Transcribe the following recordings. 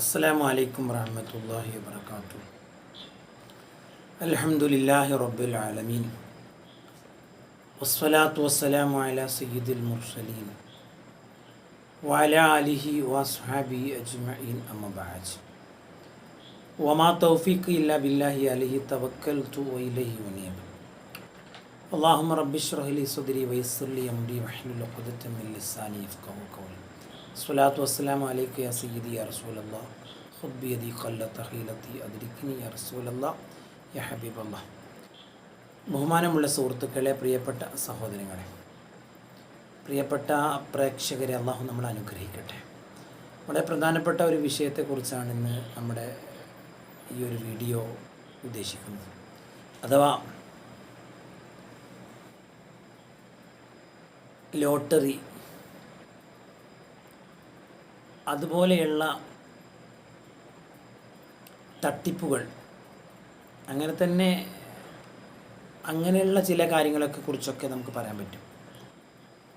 അസ്സലാമു അലൈക്കും വറഹമത്തല്ലാഹി വബർക്കാത്തു അൽഹംദുലില്ലാഹി റബ്ബിൽ ആലമീൻ വസ്സലാത്തു വസ്സലാമു അല സയ്യിദുൽ മുർസലീൻ വഅല ആലിഹി വസ്ഹാബി അജ്മഈൻ അമ്മ ബഅദ് വമാ തൗഫീഖ് ഇല്ലാ ബില്ലാഹി അലൈഹി തവക്കൽതു വഇലൈഹി ഉനീബ് اللهم رب اشرح لي صدري ويسر لي امري واحلل عقدة من لساني يفقهوا قولي സ്വലാത്തു വസ്സലാം അലൈക്ക് യാ സയ്യിദി യാ റസൂലല്ല. ഹുബിയതി കൊല്ല തഹീലത്തി അതിരിക്കിനി യാ റസൂലല്ല. യാ ഹബീബല്ല. ബഹുമാനമുള്ള സുഹൃത്തുക്കളെ പ്രിയപ്പെട്ട സഹോദരങ്ങളെ പ്രിയപ്പെട്ട പ്രേക്ഷകരെ അള്ളാഹു നമ്മൾ അനുഗ്രഹിക്കട്ടെ. വളരെ പ്രധാനപ്പെട്ട ഒരു വിഷയത്തെക്കുറിച്ചാണ് ഇന്ന് നമ്മുടെ ഈ ഒരു വീഡിയോ ഉദ്ദേശിക്കുന്നത്. അഥവാ ലോട്ടറി അതുപോലെയുള്ള തട്ടിപ്പുകൾ. അങ്ങനെ തന്നെ അങ്ങനെയുള്ള ചില കാര്യങ്ങളൊക്കെ കുറിച്ചൊക്കെ നമുക്ക് പറയാൻ പറ്റും.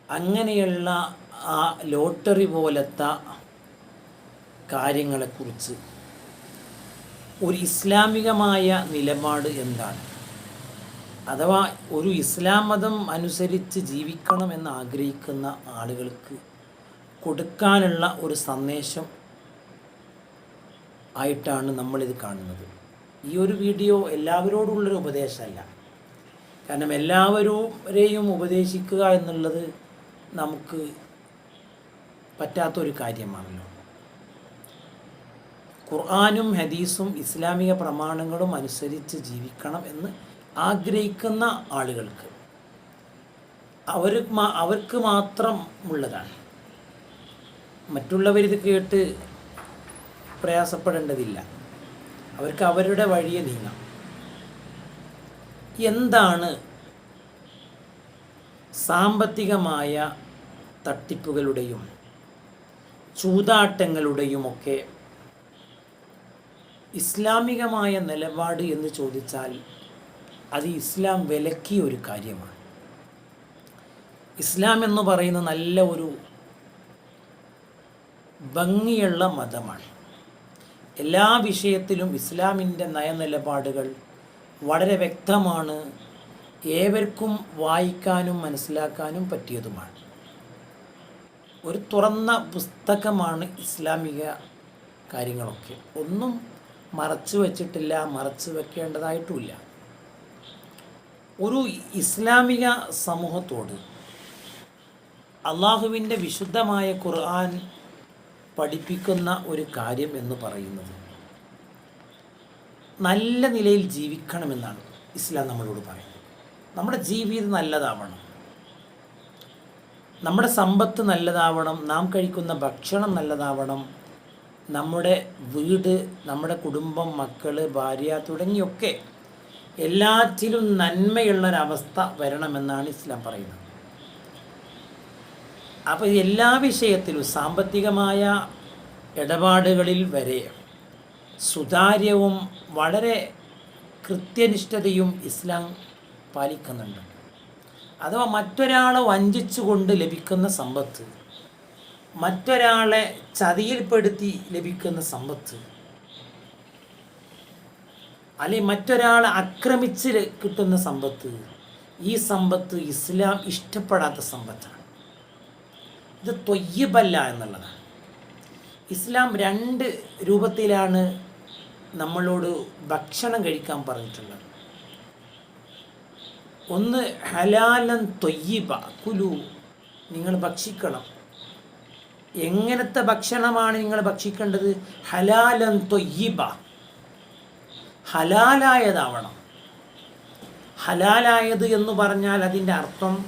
അങ്ങനെയുള്ള ആ ലോട്ടറി പോലത്തെ കാര്യങ്ങളെക്കുറിച്ച് ഒരു ഇസ്ലാമികമായ നിലപാട് എന്താണ്? അഥവാ ഒരു ഇസ്ലാം മതം അനുസരിച്ച് ജീവിക്കണം എന്ന് ആഗ്രഹിക്കുന്ന ആളുകൾക്ക് കൊടുക്കാനുള്ള ഒരു സന്ദേശം ആയിട്ടാണ് നമ്മളിത് കാണുന്നത്. ഈ ഒരു വീഡിയോ എല്ലാവരോടുള്ളൊരു ഉപദേശമല്ല. കാരണം എല്ലാവരെയും ഉപദേശിക്കുക എന്നുള്ളത് നമുക്ക് പറ്റാത്തൊരു കാര്യമാണല്ലോ. ഖുർആാനും ഹദീസും ഇസ്ലാമിക പ്രമാണങ്ങളും അനുസരിച്ച് ജീവിക്കണം എന്ന് ആഗ്രഹിക്കുന്ന ആളുകൾക്ക് അവർ അവർക്ക് മാത്രം ഉള്ളതാണ്. മറ്റുള്ളവരിത് കേട്ട് പ്രയാസപ്പെടേണ്ടതില്ല. അവർക്ക് അവരുടെ വഴിയെ നീങ്ങാം. എന്താണ് സാമ്പത്തികമായ തട്ടിപ്പുകളുടെയും ചൂതാട്ടങ്ങളുടെയുമൊക്കെ ഇസ്ലാമികമായ നിലപാട് എന്ന് ചോദിച്ചാൽ അത് ഇസ്ലാം വിലക്കിയ ഒരു കാര്യമാണ്. ഇസ്ലാം എന്ന് പറയുന്ന നല്ല ഒരു ഭംഗിയുള്ള മതമാണ്. എല്ലാ വിഷയത്തിലും ഇസ്ലാമിന്റെ നയനിലപാടുകൾ വളരെ വ്യക്തമാണ്. ഏവർക്കും വായിക്കാനും മനസ്സിലാക്കാനും പറ്റിയതുമാണ്. ഒരു തുറന്ന പുസ്തകമാണ് ഇസ്ലാമിക കാര്യങ്ങളൊക്കെ. ഒന്നും മറച്ചു വച്ചിട്ടില്ല മറച്ചു വെക്കേണ്ടതായിട്ടുമില്ല. ഒരു ഇസ്ലാമിക സമൂഹത്തോട് അള്ളാഹുവിന്റെ വിശുദ്ധമായ ഖുർആൻ പഠിപ്പിക്കുന്ന ഒരു കാര്യം എന്ന് പറയുന്നത് നല്ല നിലയിൽ ജീവിക്കണമെന്നാണ് ഇസ്ലാം നമ്മളോട് പറയുന്നത്. നമ്മുടെ ജീവിതം നല്ലതാവണം. നമ്മുടെ സമ്പത്ത് നല്ലതാവണം. നാം കഴിക്കുന്ന ഭക്ഷണം നല്ലതാവണം. നമ്മുടെ വീട് നമ്മുടെ കുടുംബം മക്കൾ ഭാര്യ തുടങ്ങിയൊക്കെ എല്ലാറ്റിലും നന്മയുള്ളൊരവസ്ഥ വരണമെന്നാണ് ഇസ്ലാം പറയുന്നത്. അപ്പോൾ എല്ലാ വിഷയത്തിലും സാമ്പത്തികമായ ഇടപാടുകളിൽ വരെ സുതാര്യവും വളരെ കൃത്യനിഷ്ഠതയും ഇസ്ലാം പാലിക്കുന്നുണ്ട്. അഥവാ മറ്റൊരാളെ വഞ്ചിച്ചുകൊണ്ട് ലഭിക്കുന്ന സമ്പത്ത് മറ്റൊരാളെ ചതിയിൽപ്പെടുത്തി ലഭിക്കുന്ന സമ്പത്ത് അല്ലെങ്കിൽ മറ്റൊരാളെ ആക്രമിച്ച് കിട്ടുന്ന സമ്പത്ത് ഈ സമ്പത്ത് ഇസ്ലാം ഇഷ്ടപ്പെടാത്ത സമ്പത്താണ്. ഇത് തൊയ്യബല്ല എന്നുള്ളതാണ് ഇസ്ലാം രണ്ട് രൂപത്തിലാണ് നമ്മളോട് ഭക്ഷണം കഴിക്കാൻ പറഞ്ഞിട്ടുള്ളത്. ഒന്ന് ഹലാലൻ തൊയ്യബ കുലു നിങ്ങൾ ഭക്ഷിക്കണം. എങ്ങനത്തെ ഭക്ഷണമാണ് നിങ്ങൾ ഭക്ഷിക്കേണ്ടത്? ഹലാലൻ തൊയ്യബ. ഹലാലായതാവണം. ഹലാലായത് എന്ന് പറഞ്ഞാൽ അതിന്റെ അർത്ഥം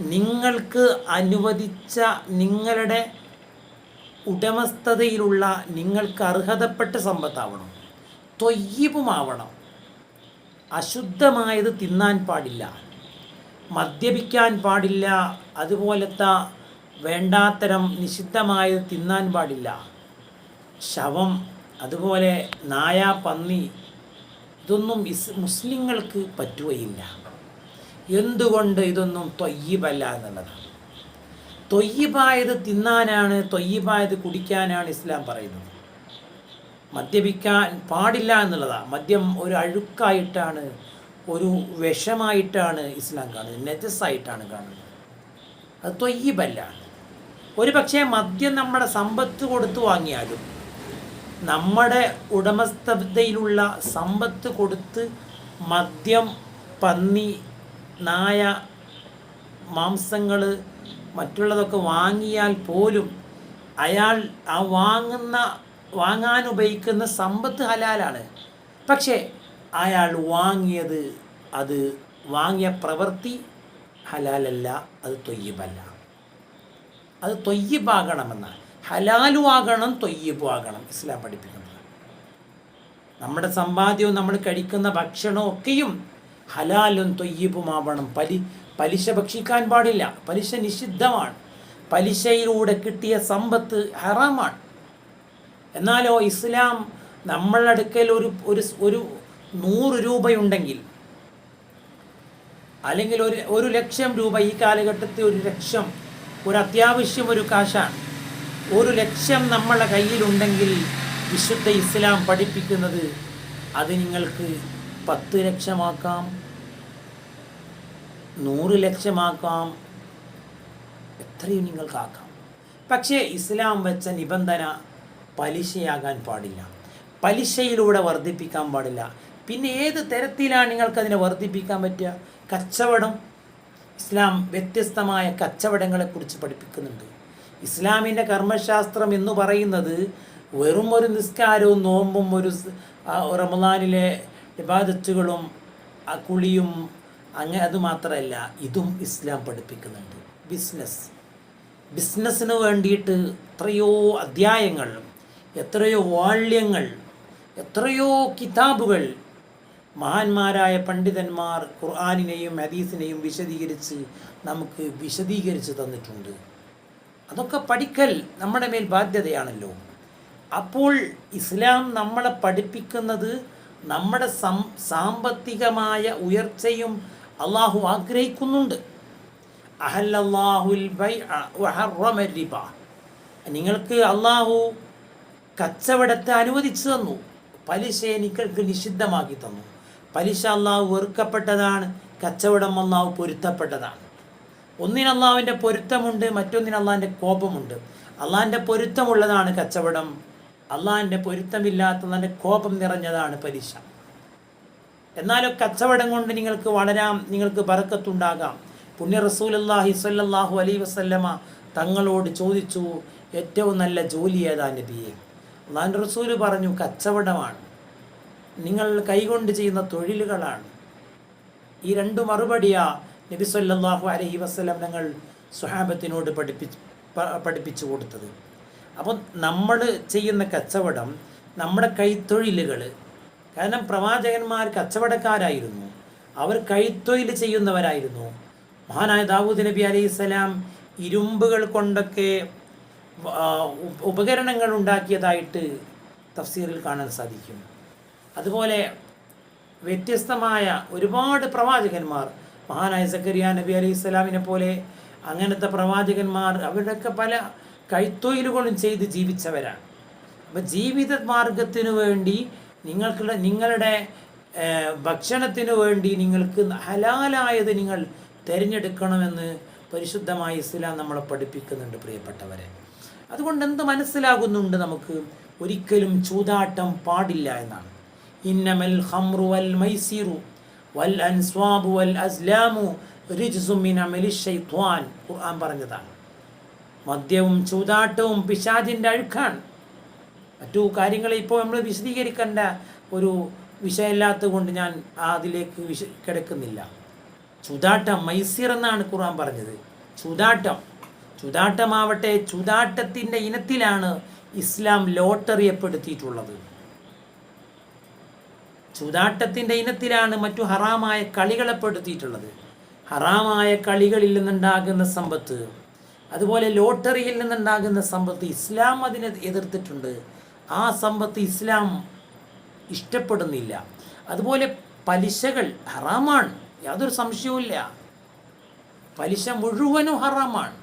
നിങ്ങൾക്ക് അനുവദിച്ച നിങ്ങളുടെ ഉടമസ്ഥതയിലുള്ള നിങ്ങൾക്ക് അർഹതപ്പെട്ട സമ്പത്താവണം. തൊയ്യവുമാവണം അശുദ്ധമായത് തിന്നാൻ പാടില്ല. മദ്യപിക്കാൻ പാടില്ല. അതുപോലത്തെ വേണ്ടാത്തരം നിഷിദ്ധമായത് തിന്നാൻ പാടില്ല. ശവം അതുപോലെ നായ പന്നി ഇതൊന്നും ഇസ് മുസ്ലിങ്ങൾക്ക് പറ്റുകയില്ല. എന്തുകൊണ്ട് ഇതൊന്നും തൊയ്യബല്ല എന്നുള്ളതാണ് തൊയ്യബായത് തിന്നാനാണ് തൊയ്യബായത് കുടിക്കാനാണ് ഇസ്ലാം പറയുന്നത്. മദ്യപിക്കാൻ പാടില്ല എന്നുള്ളതാണ് മദ്യം ഒരു അഴുക്കായിട്ടാണ് ഒരു വിഷമായിട്ടാണ് ഇസ്ലാം കാണുന്നത്. നെജസ്സായിട്ടാണ് കാണുന്നത്. അത് തൊയ്യബല്ല. ഒരു പക്ഷേ മദ്യം നമ്മുടെ സമ്പത്ത് കൊടുത്തു വാങ്ങിയാലും നമ്മുടെ ഉടമസ്ഥതയിലുള്ള സമ്പത്ത് കൊടുത്ത് മദ്യം പന്നി നായ മാംസങ്ങൾ മറ്റുള്ളതൊക്കെ വാങ്ങിയാൽ പോലും അയാൾ ആ വാങ്ങുന്ന വാങ്ങാൻ ഉപയോഗിക്കുന്ന സമ്പത്ത് ഹലാലാണ്. പക്ഷേ അയാൾ വാങ്ങിയത് അത് വാങ്ങിയ പ്രവൃത്തി ഹലാലല്ല അത് തൊയ്യബല്ല. അത് തൊയ്യബാകണമെന്ന് ഹലാലും ആകണം തൊയ്യബും ആകണം ഇസ്ലാം പഠിപ്പിക്കുന്നത്. നമ്മുടെ സമ്പാദ്യവും നമ്മൾ കഴിക്കുന്ന ഭക്ഷണവും ഒക്കെയും ഹലാലും തൊയ്യപ്പുമാവണം പലി പലിശ ഭക്ഷിക്കാൻ പാടില്ല. പലിശ നിഷിദ്ധമാണ്. പലിശയിലൂടെ കിട്ടിയ സമ്പത്ത് ഹറാമാണ്. എന്നാലോ ഇസ്ലാം നമ്മളുടെ അടുക്കൽ ഒരു ഒരു ഒരു നൂറ് രൂപയുണ്ടെങ്കിൽ അല്ലെങ്കിൽ ഒരു ഒരു ലക്ഷം രൂപ ഈ കാലഘട്ടത്തിൽ ഒരു ലക്ഷം ഒരു അത്യാവശ്യം ഒരു കാശാണ്. ഒരു ലക്ഷം നമ്മളെ കയ്യിലുണ്ടെങ്കിൽ വിശുദ്ധ ഇസ്ലാം പഠിപ്പിക്കുന്നത് അത് നിങ്ങൾക്ക് പത്ത് ലക്ഷമാക്കാം നൂറ് ലക്ഷമാക്കാം എത്രയും നിങ്ങൾക്കാക്കാം. പക്ഷേ ഇസ്ലാം വെച്ച നിബന്ധന പലിശയാകാൻ പാടില്ല. പലിശയിലൂടെ വർദ്ധിപ്പിക്കാൻ പാടില്ല. പിന്നെ ഏത് തരത്തിലാണ് നിങ്ങൾക്കതിനെ വർദ്ധിപ്പിക്കാൻ പറ്റുക? കച്ചവടം. ഇസ്ലാം വ്യത്യസ്തമായ കച്ചവടങ്ങളെക്കുറിച്ച് പഠിപ്പിക്കുന്നുണ്ട്. ഇസ്ലാമിന്റെ കർമ്മശാസ്ത്രം എന്ന് പറയുന്നത് വെറും ഒരു നിസ്കാരവും നോമ്പും ഒരു റമദാനിലെ ഇബാദത്തുകളും കുളിയും അങ്ങനെ അത് മാത്രമല്ല ഇതും ഇസ്ലാം പഠിപ്പിക്കുന്നുണ്ട്. ബിസിനസ്. ബിസിനസ്സിന് വേണ്ടിയിട്ട് എത്രയോ അധ്യായങ്ങൾ എത്രയോ വാള്യങ്ങൾ എത്രയോ കിതാബുകൾ മഹാന്മാരായ പണ്ഡിതന്മാർ ഖുർആാനിനെയും ഹദീസിനെയും വിശദീകരിച്ച് നമുക്ക് വിശദീകരിച്ച് തന്നിട്ടുണ്ട്. അതൊക്കെ പഠിക്കൽ നമ്മുടെ മേൽ ബാധ്യതയാണല്ലോ. അപ്പോൾ ഇസ്ലാം നമ്മളെ പഠിപ്പിക്കുന്നത് നമ്മുടെ സം സാമ്പത്തികമായ ഉയർച്ചയും അള്ളാഹു ആഗ്രഹിക്കുന്നുണ്ട്. നിങ്ങൾക്ക് അള്ളാഹു കച്ചവടത്തെ അനുവദിച്ചു തന്നു. പലിശയെ നിങ്ങൾക്ക് നിഷിദ്ധമാക്കി തന്നു. പലിശ അള്ളാഹു വെറുക്കപ്പെട്ടതാണ്. കച്ചവടം അള്ളാഹു പൊരുത്തപ്പെട്ടതാണ്. ഒന്നിന് അള്ളാഹുവിന്റെ പൊരുത്തമുണ്ട് മറ്റൊന്നിന് അള്ളാഹിന്റെ കോപമുണ്ട്. അള്ളാഹിന്റെ പൊരുത്തമുള്ളതാണ് കച്ചവടം. അള്ളാഹിന്റെ പൊരുത്തമില്ലാത്തതിന്റെ കോപം നിറഞ്ഞതാണ് പലിശ എന്നാലും കച്ചവടം കൊണ്ട് നിങ്ങൾക്ക് വളരാം നിങ്ങൾക്ക് ബറക്കത്തുണ്ടാകാം. പുണ്യ റസൂലല്ലാഹി സ്വല്ലല്ലാഹു അലൈ വസല്ലമ തങ്ങളോട് ചോദിച്ചു ഏറ്റവും നല്ല ജോലി ഏതാ നബിയെ? അള്ളാഹിന്റെ റസൂൽ പറഞ്ഞു കച്ചവടമാണ്. നിങ്ങൾ കൈകൊണ്ട് ചെയ്യുന്ന തൊഴിലുകളാണ്. ഈ രണ്ടു മറുപടിയാ നബി സല്ലാഹു അലൈഹി വസല്ലം ഞങ്ങൾ സുഹാബത്തിനോട് പഠിപ്പിച്ച് പഠിപ്പിച്ചു കൊടുത്തത്. അപ്പോൾ നമ്മൾ ചെയ്യുന്ന കച്ചവടം നമ്മുടെ കൈത്തൊഴിലുകൾ കാരണം പ്രവാചകന്മാർ കച്ചവടക്കാരായിരുന്നു. അവർ കൈത്തൊഴിൽ ചെയ്യുന്നവരായിരുന്നു. മഹാനായ ദാവൂദ് നബി അലൈഹി സ്വലാം ഇരുമ്പുകൾ കൊണ്ടൊക്കെ ഉപകരണങ്ങൾ ഉണ്ടാക്കിയതായിട്ട് തഫ്സീറിൽ കാണാൻ സാധിക്കും. അതുപോലെ വ്യത്യസ്തമായ ഒരുപാട് പ്രവാചകന്മാർ മഹാനായ സക്കരിയ നബി അലൈഹി സ്വലാമിനെ പോലെ അങ്ങനത്തെ പ്രവാചകന്മാർ അവരുടെയൊക്കെ പല കൈത്തൊഴിലുകളും ചെയ്ത് ജീവിച്ചവരാണ്. അപ്പം ജീവിത മാർഗത്തിനു വേണ്ടി നിങ്ങൾക്കുള്ള നിങ്ങളുടെ ഭക്ഷണത്തിന് വേണ്ടി നിങ്ങൾക്ക് ഹലാലായത് നിങ്ങൾ തിരഞ്ഞെടുക്കണമെന്ന് പരിശുദ്ധമായ ഇസ്ലാം നമ്മളെ പഠിപ്പിക്കുന്നുണ്ട് പ്രിയപ്പെട്ടവരെ. അതുകൊണ്ട് എന്ത് മനസ്സിലാകുന്നുണ്ട് നമുക്ക്? ഒരിക്കലും ചൂതാട്ടം പാടില്ല എന്നാണ്. ഇന്നമൽ ഹംറു വൽ മൈസിറു വൽ അൻസ്വാബു വൽ അസ്ലാമു റിജ്സുമിൻ അമലി ശൈത്വാൻ. ഖുർആൻ പറഞ്ഞതാണ്. മദ്യവും ചൂതാട്ടവും പിശാചിന്റെ അഴുക്കാണ്. മറ്റു കാര്യങ്ങൾ ഇപ്പോൾ നമ്മൾ വിശദീകരിക്കേണ്ട ഒരു വിഷയമില്ലാത്തത് കൊണ്ട് ഞാൻ അതിലേക്ക് വിശ കിടക്കുന്നില്ല. ചൂതാട്ടം മൈസീർ എന്നാണ് ഖുർആൻ പറഞ്ഞത്. ചൂതാട്ടം. ചൂതാട്ടമാവട്ടെ ചൂതാട്ടത്തിന്റെ ഇനത്തിലാണ് ഇസ്ലാം ലോട്ടറിയപ്പെടുത്തിയിട്ടുള്ളത്. ചൂതാട്ടത്തിന്റെ ഇനത്തിലാണ് മറ്റു ഹറാമായ കളികളെപ്പെടുത്തിയിട്ടുള്ളത് ഹറാമായ കളികളിൽ നിന്നുണ്ടാകുന്ന സമ്പത്ത് അതുപോലെ ലോട്ടറിയിൽ നിന്നുണ്ടാകുന്ന സമ്പത്ത് ഇസ്ലാം അതിനെ എതിർത്തിട്ടുണ്ട്. ആ സമ്പത്ത് ഇസ്ലാം ഇഷ്ടപ്പെടുന്നില്ല. അതുപോലെ പലിശകൾ ഹറാമാണ്. യാതൊരു സംശയവുമില്ല. പലിശ മുഴുവനും ഹറാമാണ്.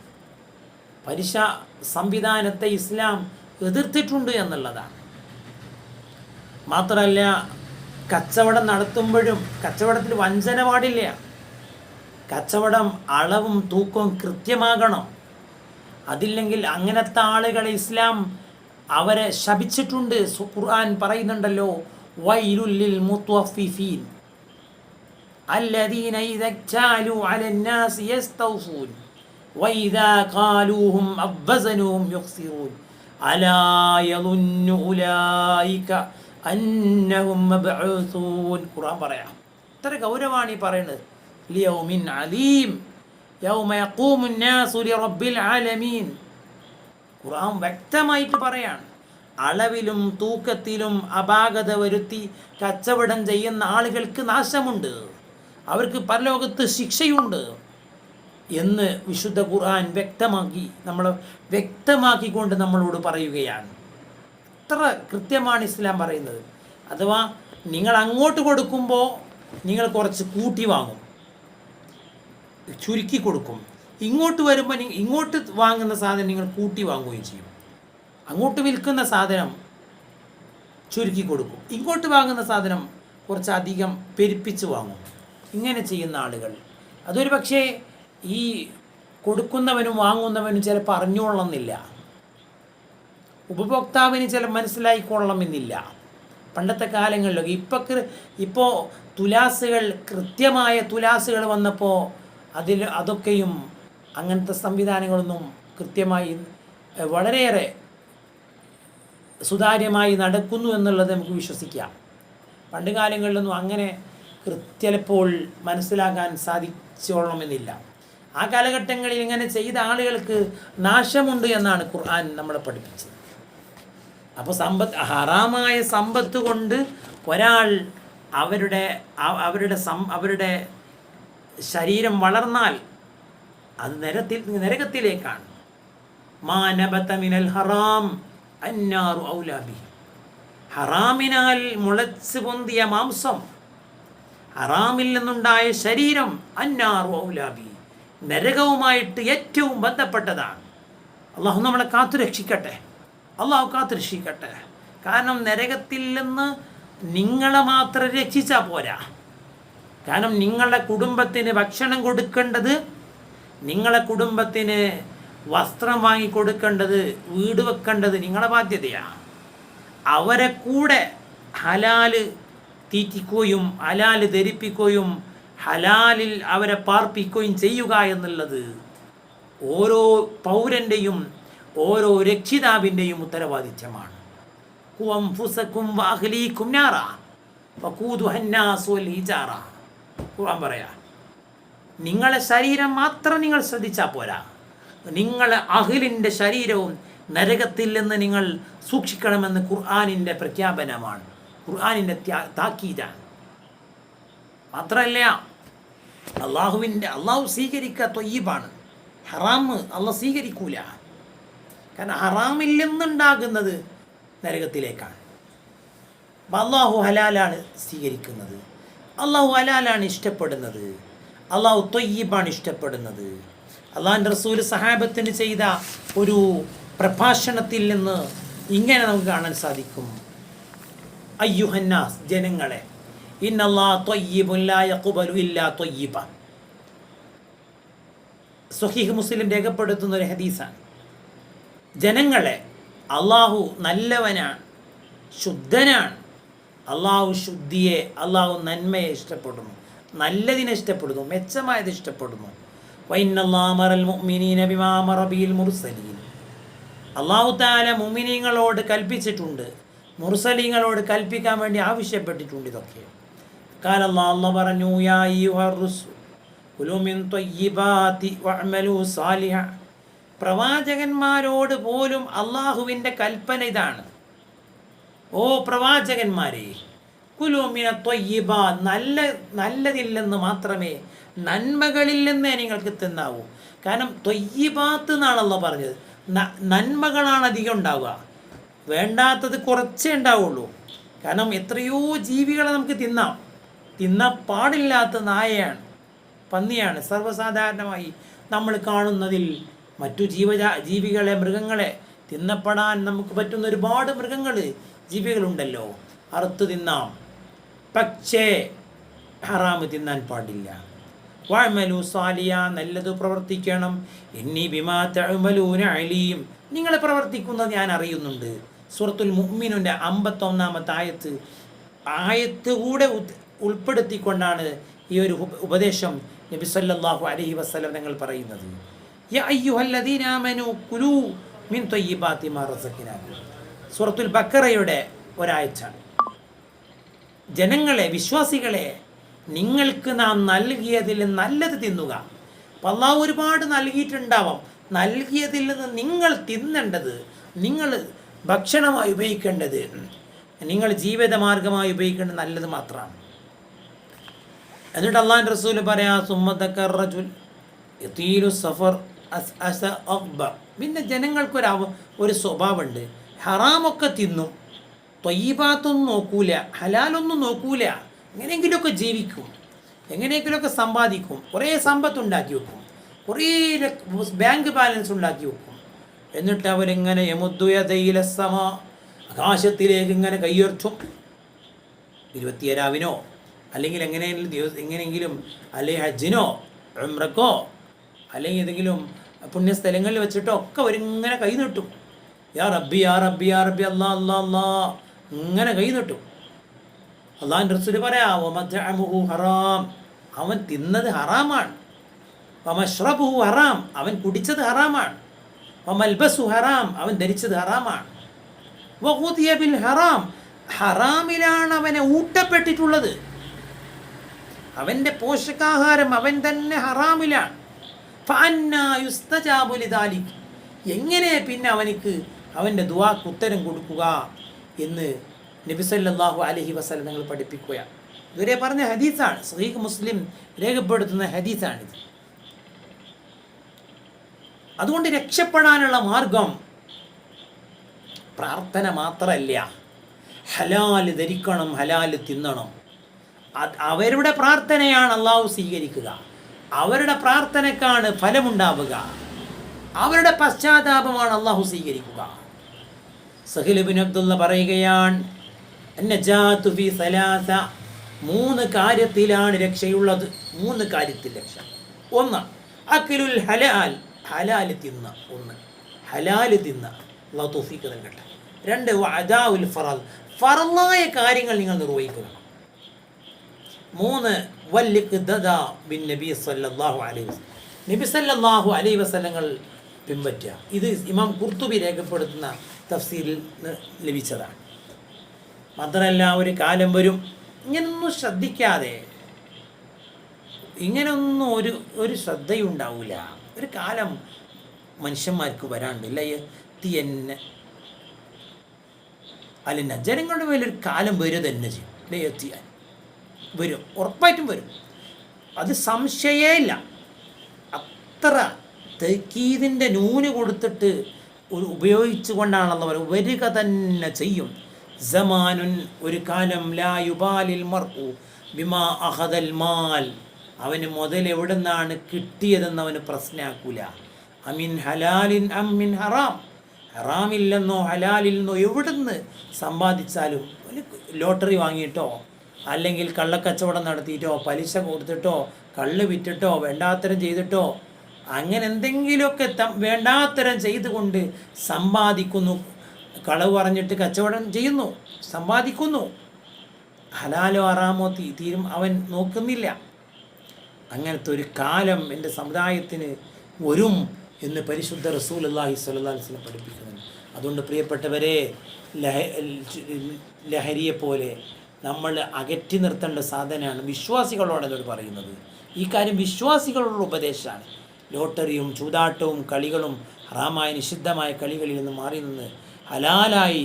പലിശ സംവിധാനത്തെ ഇസ്ലാം എതിർത്തിട്ടുണ്ട് എന്നുള്ളതാണ്. മാത്രമല്ല കച്ചവടം നടത്തുമ്പോഴും കച്ചവടത്തിൽ വഞ്ചന പാടില്ല. കച്ചവടം അളവും തൂക്കവും കൃത്യമാകണം. അതില്ലെങ്കിൽ അങ്ങനത്തെ ആളുകളെ ഇസ്ലാം അവരെ ശപിച്ചിട്ടുണ്ട് സു- ഖുർആൻ പറയുന്നുണ്ടല്ലോ വൈലുല്ലിൽ മുത്വഫിഫീൻ الذين إذا اكتالوا على الناس يستوفون وإذا قالوهم أو وزنوهم يخسرون ألا يظن أولئك أنهم مبعوثون ഖുർആൻ പറയാം ഇത്ര ഗൗരവമാണ് ഈ പറയുന്നത് ലിയൗമിൻ അലീം യൗമ യക്കൂമുന്നാസു റബ്ബിൽ ആലമീൻ. ഖുർആൻ വ്യക്തമായിട്ട് പറയാണ് അളവിലും തൂക്കത്തിലും അപാകത വരുത്തി കച്ചവടം ചെയ്യുന്ന ആളുകൾക്ക് നാശമുണ്ട് അവർക്ക് പരലോകത്ത് ശിക്ഷയുണ്ട് എന്ന് വിശുദ്ധ ഖുർആൻ വ്യക്തമാക്കി നമ്മൾ വ്യക്തമാക്കിക്കൊണ്ട് നമ്മളോട് പറയുകയാണ്. അത്ര കൃത്യമാണ് ഇസ്ലാം പറയുന്നത്. അഥവാ നിങ്ങൾ അങ്ങോട്ട് കൊടുക്കുമ്പോൾ നിങ്ങൾ കുറച്ച് കൂട്ടി വാങ്ങും. ചുരുക്കി കൊടുക്കും. ഇങ്ങോട്ട് വരുമ്പോൾ ഇങ്ങോട്ട് വാങ്ങുന്ന സാധനം നിങ്ങൾ കൂട്ടി വാങ്ങുകയും ചെയ്യും. അങ്ങോട്ട് വിൽക്കുന്ന സാധനം ചുരുക്കി കൊടുക്കും. ഇങ്ങോട്ട് വാങ്ങുന്ന സാധനം കുറച്ചധികം പെരുപ്പിച്ച് വാങ്ങും. ഇങ്ങനെ ചെയ്യുന്ന ആളുകൾ. അതൊരു പക്ഷേ ഈ കൊടുക്കുന്നവനും വാങ്ങുന്നവനും ചിലപ്പോൾ അറിഞ്ഞുകൊള്ളുന്നില്ല ഉപഭോക്താവിന് ചില മനസ്സിലായിക്കൊള്ളണമെന്നില്ല. പണ്ടത്തെ കാലങ്ങളിലൊക്കെ ഇപ്പോൾ ഇപ്പോൾ തുലാസുകൾ കൃത്യമായ തുലാസുകൾ വന്നപ്പോൾ അതിൽ അതൊക്കെയും അങ്ങനത്തെ സംവിധാനങ്ങളൊന്നും കൃത്യമായി വളരെയേറെ സുതാര്യമായി നടക്കുന്നു എന്നുള്ളത് നമുക്ക് വിശ്വസിക്കാം. പണ്ട് കാലങ്ങളിലൊന്നും അങ്ങനെ കൃത്യപ്പോൾ മനസ്സിലാക്കാൻ സാധിച്ചോളണമെന്നില്ല. ആ കാലഘട്ടങ്ങളിൽ ഇങ്ങനെ ചെയ്ത ആളുകൾക്ക് നാശമുണ്ട് എന്നാണ് ഖുർആൻ നമ്മളെ പഠിപ്പിച്ചത്. അപ്പോൾ സമ്പത്ത് ഹറാമായ സമ്പത്ത് കൊണ്ട് ഒരാൾ അവരുടെ അവരുടെ സം അവരുടെ ശരീരം വളർന്നാൽ അത് നരത്തിൽ നരകത്തിലേക്കാണ്. മാനബത്തമിനൽ ഹറാം അന്നാറു ഔലാബി ഹറാമിനാൽ മുളച്ച് പൊന്തിയ മാംസം. ഹറാമിൽ നിന്നുണ്ടായ ശരീരം അന്നാറു ഔലാബി നരകവുമായിട്ട് ഏറ്റവും ബന്ധപ്പെട്ടതാണ്. അള്ളാഹു നമ്മളെ കാത്തു രക്ഷിക്കട്ടെ. അള്ളാഹു കാത്തു രക്ഷിക്കട്ടെ. കാരണം നരകത്തിൽ നിന്ന് നിങ്ങളെ മാത്രം രക്ഷിച്ചാൽ പോരാ. കാരണം നിങ്ങളുടെ കുടുംബത്തിന് ഭക്ഷണം കൊടുക്കേണ്ടത് നിങ്ങളെ കുടുംബത്തിന് വസ്ത്രം വാങ്ങി കൊടുക്കേണ്ടത് വീട് വെക്കേണ്ടത് നിങ്ങളെ ബാധ്യതയാണ്. അവരെ കൂടെ ഹലാൽ തീറ്റിക്കുകയും ഹലാൽ ധരിപ്പിക്കുകയും ഹലാലിൽ അവരെ പാർപ്പിക്കുകയും ചെയ്യുക എന്നുള്ളത് ഓരോ പൗരന്റെയും ഓരോ രക്ഷിതാവിന്റെയും ഉത്തരവാദിത്തമാണ് കുവംഫുസക്കും വാഹ്ലീക്കും നാറ വൽ ഹിജാറ. ഖുർആൻ പറയാ നിങ്ങളെ ശരീരം മാത്രം നിങ്ങൾ ശ്രദ്ധിച്ചാൽ പോരാ. നിങ്ങളെ അഖിലിന്റെ ശരീരവും നരകത്തിൽ നിന്ന് നിങ്ങൾ സൂക്ഷിക്കണമെന്ന് ഖുർആാനിന്റെ പ്രഖ്യാപനമാണ്. ഖുർആാനിന്റെ താക്കീതാണ്. മാത്രമല്ല അള്ളാഹുവിന്റെ അള്ളാഹു സ്വീകരിക്കുക തൊയ്യബാണ്. ഹറാമ് അള്ളാഹ് സ്വീകരിക്കൂല. കാരണം ഹറാമിൽ നിന്നുണ്ടാകുന്നത് നരകത്തിലേക്കാണ്. അപ്പം അള്ളാഹു ഹലാലാണ് സ്വീകരിക്കുന്നത്. അള്ളാഹു ഹലാലാണ് ഇഷ്ടപ്പെടുന്നത്. അള്ളാഹു തൊയ്യബാണ് ഇഷ്ടപ്പെടുന്നത്. അള്ളാഹിന്റെ റസൂൽ സഹാബത്തിന് ചെയ്ത ഒരു പ്രഭാഷണത്തിൽ നിന്ന് ഇങ്ങനെ നമുക്ക് കാണാൻ സാധിക്കും. അയ്യുഹന്നാസ് ജനങ്ങളെ ഇന്നല്ലാ സ്വഹീഹ് മുസ്ലിം രേഖപ്പെടുത്തുന്ന ഒരു ഹദീസാണ്. ജനങ്ങളെ അള്ളാഹു നല്ലവനാണ് ശുദ്ധനാണ്. അള്ളാഹു ശുദ്ധിയെ അള്ളാഹു നന്മയെ ഇഷ്ടപ്പെടുന്നു. നല്ലതിനെ ഇഷ്ടപ്പെടുന്നു മെച്ചമായത് ഇഷ്ടപ്പെടുന്നു. അള്ളാഹു താല മുമിനീങ്ങളോട് കൽപ്പിച്ചിട്ടുണ്ട്. മുർസലീങ്ങളോട് കൽപ്പിക്കാൻ വേണ്ടി ആവശ്യപ്പെട്ടിട്ടുണ്ട് ഇതൊക്കെ. അല്ല പറഞ്ഞു പ്രവാചകന്മാരോട് പോലും അള്ളാഹുവിന്റെ കൽപ്പന ഇതാണ്. ഓ പ്രവാചകന്മാരെ കുലൂമിന തൊയ്യബ നല്ല നല്ലതിൽ മാത്രമേ നന്മകളിൽ നിങ്ങൾക്ക് തിന്നാവൂ. കാരണം തൊയ്യബാത്ത് എന്നാണല്ലോ പറഞ്ഞത്. നന്മകളാണ് അധികം ഉണ്ടാവുക. വേണ്ടാത്തത് കുറച്ചേ ഉണ്ടാവുള്ളൂ. കാരണം എത്രയോ ജീവികളെ നമുക്ക് തിന്നാം. തിന്നാൻ പാടില്ലാത്ത നായയാണ് പന്നിയാണ്. സർവസാധാരണമായി നമ്മൾ കാണുന്നതിൽ മറ്റു ജീവജാ ജീവികളെ മൃഗങ്ങളെ തിന്നപ്പെടാൻ നമുക്ക് പറ്റുന്ന ഒരുപാട് മൃഗങ്ങൾ ജീവികളുണ്ടല്ലോ അറുത്ത് തിന്നാം. പക്ഷേ ഹറാമ് തിന്നാൻ പാടില്ല. വാഴ്മലു സാലിയ നല്ലത് പ്രവർത്തിക്കണം. എന്നീ ബിമാ തഅമലൂന അലീം. നിങ്ങൾ പ്രവർത്തിക്കുന്നത് ഞാൻ അറിയുന്നുണ്ട്. സുഹൃത്തുൽ മുഹ്മിനുന്റെ അമ്പത്തൊന്നാമത്തെ ആയത്ത്. ആയത്ത് കൂടെ ഉൾപ്പെടുത്തിക്കൊണ്ടാണ് ഈ ഒരു ഉപദേശം നബി സല്ലല്ലാഹു അലൈഹി വസല്ലം നിങ്ങൾ പറയുന്നത്. യാ അയ്യുഹല്ലദീന ആമനു കുലൂ മിൻ ത്വയ്യിബാത്തി മാ റസഖ്നാകും സൂറത്തുൽ ബക്കറയുടെ ഒരാഴ്ച. ജനങ്ങളെ വിശ്വാസികളെ നിങ്ങൾക്ക് നാം നൽകിയതിൽ നല്ലത് തിന്നുക. അള്ളാഹു ഒരുപാട് നൽകിയിട്ടുണ്ടാവാം. നൽകിയതിൽ നിന്ന് നിങ്ങൾ തിന്നേണ്ടത് നിങ്ങൾ ഭക്ഷണമായി ഉപയോഗിക്കേണ്ടത് നിങ്ങൾ ജീവിതമാർഗമായി ഉപയോഗിക്കേണ്ടത് നല്ലത് മാത്രമാണ്. എന്നിട്ട് അള്ളാൻ റസൂൽ പറയാ യതീലു സഫർ പിന്നെ ജനങ്ങൾക്കൊരു ഒരു സ്വഭാവമുണ്ട്. ഹറാമൊക്കെ തിന്നും. തൊയ്യബാത്തൊന്നും നോക്കൂല ഹലാലൊന്നും നോക്കൂല. എങ്ങനെയെങ്കിലുമൊക്കെ ജീവിക്കും. എങ്ങനെയെങ്കിലുമൊക്കെ സമ്പാദിക്കും. കുറേ സമ്പത്ത് ഉണ്ടാക്കി വെക്കും. കുറേ ബാങ്ക് ബാലൻസ് ഉണ്ടാക്കി വെക്കും. എന്നിട്ട് അവരിങ്ങനെ യമുദ്ദുയതയിലെ സമ ആകാശത്തിലേക്ക് ഇങ്ങനെ കയ്യുയർത്തും ഇരുപത്തിയേരാവിനോ അല്ലെങ്കിൽ എങ്ങനെയെങ്കിലും ദിവസം എങ്ങനെയെങ്കിലും അല്ലെങ്കിൽ ഹജ്ജിനോ ഉംറക്കോ അല്ലെങ്കിൽ ഏതെങ്കിലും പുണ്യസ്ഥലങ്ങളിൽ വെച്ചിട്ടോ ഒക്കെ അവരിങ്ങനെ കൈ നീട്ടും. യാ റബ്ബി യാ റബ്ബി യാ റബ്ബി അല്ലാ അല്ലാ അല്ലാ. ഇങ്ങനെ കൈ നീട്ടും. അള്ളാഹിന്റെ റസൂൽ പറയാ ഹറാം. അവൻ തിന്നത് ഹറാമാണ്. വമഷ്റബുഹു ഹറാം. അവൻ കുടിച്ചത് ഹറാമാണ്. വമൽബസു ഹറാം. അവൻ ധരിച്ചത് ഹറാമാണ്. വഹുദിയ ബിൽ ഹറാം. ഹറാമിലാണ് അവനെ ഊട്ടപ്പെട്ടിട്ടുള്ളത്. അവന്റെ പോഷകാഹാരം അവൻ തന്നെ ഹറാമിലാണ്. എങ്ങനെ പിന്നെ അവനിക്ക് അവന്റെ ദുവാക്ക് ഉത്തരം കൊടുക്കുക എന്ന് നബിസല്ലാഹു അലഹി വസ്ലം നിങ്ങൾ പഠിപ്പിക്കുകയാണ്. ഇവരെ പറഞ്ഞ ഹദീസാണ്. സഹീഖ് മുസ്ലിം രേഖപ്പെടുത്തുന്ന ഹദീസാണിത്. അതുകൊണ്ട് രക്ഷപ്പെടാനുള്ള മാർഗം പ്രാർത്ഥന മാത്രമല്ല ഹലാൽ ധരിക്കണം ഹലാൽ തിന്നണം. അവരുടെ പ്രാർത്ഥനയാണ് അള്ളാഹു സ്വീകരിക്കുക. അവരുടെ പ്രാർത്ഥനക്കാണ് ഫലമുണ്ടാവുക. അവരുടെ പശ്ചാത്താപമാണ് അള്ളാഹു സ്വീകരിക്കുക. സഹിലുബിൻ അബ്ദുള്ള പറയുകയാണ്. മൂന്ന് കാര്യത്തിലാണ് രക്ഷയുള്ളത്. മൂന്ന് കാര്യത്തിൽ രക്ഷ. ഒന്ന് അഖിലുൽ ഹലാൽ. ഹലാൽ തിന്ന ഒന്ന്. ഹലാൽ തിന്ന. അള്ളാഹു നൽകട്ടെ. രണ്ട് അദാഉൽ ഫറൽ ഫറലായ കാര്യങ്ങൾ നിങ്ങൾ നിർവഹിക്കുക മൂന്ന് ബിൻ നബി സല്ലല്ലാഹു അലൈഹി വസല്ലം. നബി സല്ലല്ലാഹു അലൈഹി വസല്ലങ്ങൾ പിൻപറ്റുക. ഇത് ഇമാം കുർത്തുബി രേഖപ്പെടുത്തുന്ന തഫ്സീലിൽ നിന്ന് ലഭിച്ചതാണ്. മാത്രമല്ല ഒരു കാലം വരും ഇങ്ങനൊന്നും ശ്രദ്ധിക്കാതെ ഇങ്ങനൊന്നും ഒരു ഒരു ശ്രദ്ധയുണ്ടാവില്ല ഒരു കാലം മനുഷ്യന്മാർക്ക് വരാണ്ട് ഇല്ല? എത്തിയെന്നെ അല്ല ജനങ്ങളുടെ മേലൊരു കാലം വരിക തന്നെ ചെയ്യും ഇല്ലേ? എത്തിയാൻ വരും ഉറപ്പായിട്ടും വരും. അത് സംശയേ ഇല്ല. അത്ര തെക്കീതിന്റെ നൂന് കൊടുത്തിട്ട് ഒരു ഉപയോഗിച്ചു കൊണ്ടാണല്ലോ പറയുക വരിക തന്നെ ചെയ്യും. സമാനുൻ ഒരു കാലം ലാ യുബാലിൽ മർഉ ബിമാ അഹദൽ മാൽ. അവന് മുതൽ എവിടെ നിന്നാണ് കിട്ടിയതെന്ന് അവന് പ്രശ്നമാക്കൂല അമിൻ ഹലാലിൻ അമ്മിൻ ഹറാം. ഹറാമില്ലെന്നോ ഹലാലില്ലെന്നോ എവിടുന്ന് സമ്പാദിച്ചാലും ലോട്ടറി വാങ്ങിയിട്ടോ അല്ലെങ്കിൽ കള്ളക്കച്ചവടം നടത്തിയിട്ടോ പലിശ കൊടുത്തിട്ടോ കള്ള് വിറ്റിട്ടോ വേണ്ടാത്തരം ചെയ്തിട്ടോ അങ്ങനെ എന്തെങ്കിലുമൊക്കെ വേണ്ടാത്തരം ചെയ്തുകൊണ്ട് സമ്പാദിക്കുന്നു. കളവ് പറഞ്ഞിട്ട് കച്ചവടം ചെയ്യുന്നു. സമ്പാദിക്കുന്നു. ഹലാലോ അറാമോ തീ തീരും അവൻ നോക്കുന്നില്ല. അങ്ങനത്തെ ഒരു കാലം എന്റെ സമുദായത്തിന് വരും എന്ന് പരിശുദ്ധ റസൂൽ അള്ളാഹി സ്വല്ലല്ലാഹി വസല്ലം പഠിപ്പിക്കുന്നുണ്ട്. അതുകൊണ്ട് പ്രിയപ്പെട്ടവരെ ലഹ ലഹരിയെ പോലെ നമ്മൾ അകറ്റി നിർത്തേണ്ട സാധനമാണ് വിശ്വാസികളോട് എന്നോട് പറയുന്നത്. ഈ കാര്യം വിശ്വാസികളുടെ ഉപദേശമാണ്. ലോട്ടറിയും ചൂതാട്ടവും കളികളും ഹറാമായ നിഷിദ്ധമായ കളികളിൽ നിന്ന് മാറി നിന്ന് ഹലാലായി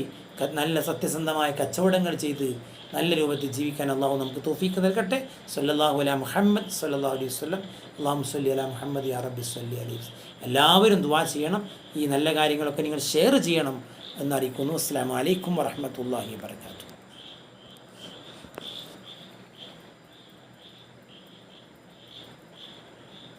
നല്ല സത്യസന്ധമായ കച്ചവടങ്ങൾ ചെയ്ത് നല്ല രൂപത്തിൽ ജീവിക്കാൻ അള്ളാഹു നമുക്ക് തോഫീക്ക് നൽകട്ടെ. സല്ലാഹു അല മുഹമ്മദ് സല്ലല്ലാഹു അലൈഹി വസല്ലം. അള്ളാഹു സല്ലി അല മുഹമ്മദ് യാ റബ്ബി സല്ലി അലൈഹി എല്ലാവരും ദുവാ ചെയ്യണം. ഈ നല്ല കാര്യങ്ങളൊക്കെ നിങ്ങൾ ഷെയർ ചെയ്യണം എന്നറിയിക്കുന്നു. അസ്സാം വലൈക്കും വറഹമത്തല്ലാഹി വാബർക്കാത്തു